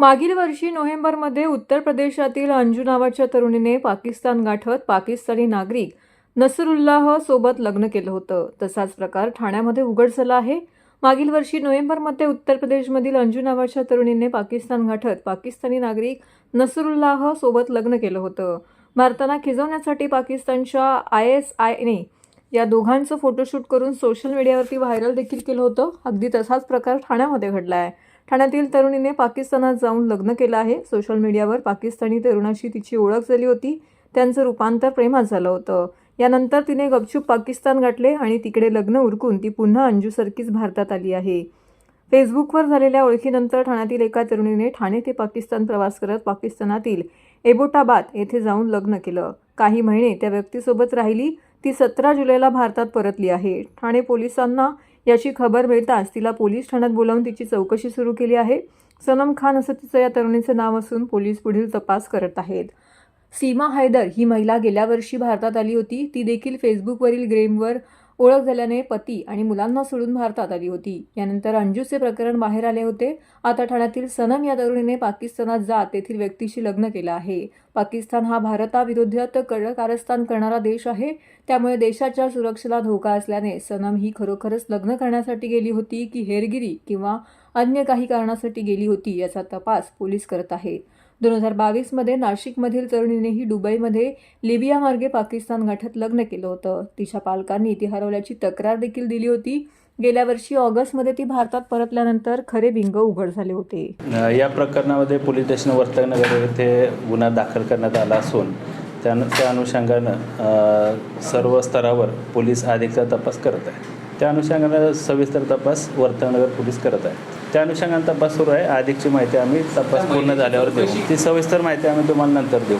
मागील वर्षी नोव्हेंबरमध्ये उत्तर प्रदेशातील अंजू नावाच्या तरुणीने पाकिस्तान गाठत पाकिस्तानी नागरिक नसरुल्लाह सोबत लग्न केलं होतं. तसाच प्रकार ठाण्यामध्ये उघड झाला आहे. मागील वर्षी नोव्हेंबरमध्ये उत्तर प्रदेशमधील अंजू नावाच्या तरुणीने पाकिस्तान गाठत पाकिस्तानी नागरिक नसरुल्लाह सोबत लग्न केलं होतं. भारताला खिजवण्यासाठी पाकिस्तानच्या आय एस आयने या दोघांचं फोटोशूट करून सोशल मीडियावरती व्हायरल देखील केलं होतं. अगदी तसाच प्रकार ठाण्यामध्ये घडला आहे ठाण्यातील तरुणीने पाकिस्तानात जाऊन लग्न केलं आहे. सोशल मीडियावर पाकिस्तानी तरुणाशी तिची ओळख झाली होती. त्यांचं रूपांतर प्रेमात झालं होतं. यानंतर तिने गपचूप पाकिस्तान गाठले आणि तिकडे लग्न उरकून ती पुन्हा अंजूसारखीच भारतात आली आहे. फेसबुकवर झालेल्या ओळखीनंतर ठाण्यातील एका तरुणीने ठाणे ते पाकिस्तान प्रवास करत पाकिस्तानातील एबोटाबाद येथे जाऊन लग्न केलं. काही महिने त्या व्यक्तीसोबत राहिली. ती सतरा जुलैला भारतात परतली आहे. ठाणे पोलिसांना याची खबर मिळताच तिला पोलीस ठाण्यात बोलावून तिची चौकशी सुरू केली आहे. सनम खान असं तिचं या तरुणीचं नाव असून पोलीस पुढील तपास करत आहेत. सीमा हैदर ही महिला गेल्या वर्षी भारतात आली होती. ती देखील फेसबुकवरील ग्रेमवर ओळख झाल्याने पती आणि मुलांना सोडून भारतात आली होती. यानंतर अंजूचे प्रकरण बाहेर आले होते. आता ठाण्यातील सनम या तरुणीने पाकिस्तानात जात तेथील व्यक्तीशी लग्न केलं आहे. पाकिस्तान हा भारताविरोधात कडक कारस्थान करणारा देश आहे. त्यामुळे देशाच्या सुरक्षेला धोका असल्याने सनम ही खरोखरच लग्न करण्यासाठी गेली होती की हेरगिरी किंवा अन्य काही कारणासाठी गेली होती याचा तपास पोलीस करत आहेत दोन हजार बावीसमध्ये नाशिकमधील तरुणीनेही दुबईमध्ये लिबियामार्गे पाकिस्तान गाठत लग्न केलं होतं. तिच्या पालकांनी ती हरवल्याची तक्रार देखील दिली होती. गेल्या वर्षी ऑगस्टमध्ये ती भारतात परतल्यानंतर खरे बिंग उघड झाले होते. या प्रकरणामध्ये पोलीस स्टेशन वर्तकनगर येथे गुन्हा दाखल करण्यात आला असून त्या त्या अनुषंगानं सर्व स्तरावर पोलीस अधिकचा तपास करत आहे त्या अनुषंगानं सविस्तर तपास वर्तकनगर पोलीस करत आहे त्या अनुषंगानं तपास सुरू आहे. अधिकची माहिती आम्ही तपास पूर्ण झाल्यावर देऊ. ती सविस्तर माहिती आम्ही तुम्हाला नंतर देऊ.